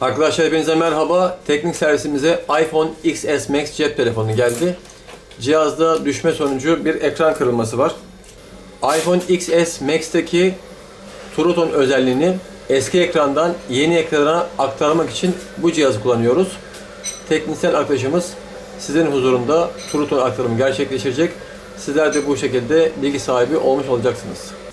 Arkadaşlar hepinize merhaba. Teknik servisimize iPhone XS Max cep telefonu geldi. Cihazda düşme sonucu bir ekran kırılması var. iPhone XS Max'teki Truton özelliğini eski ekrandan yeni ekrana aktarmak için bu cihazı kullanıyoruz. Teknisyen arkadaşımız sizin huzurunda Truton aktarımı gerçekleştirecek. Sizler de bu şekilde bilgi sahibi olmuş olacaksınız.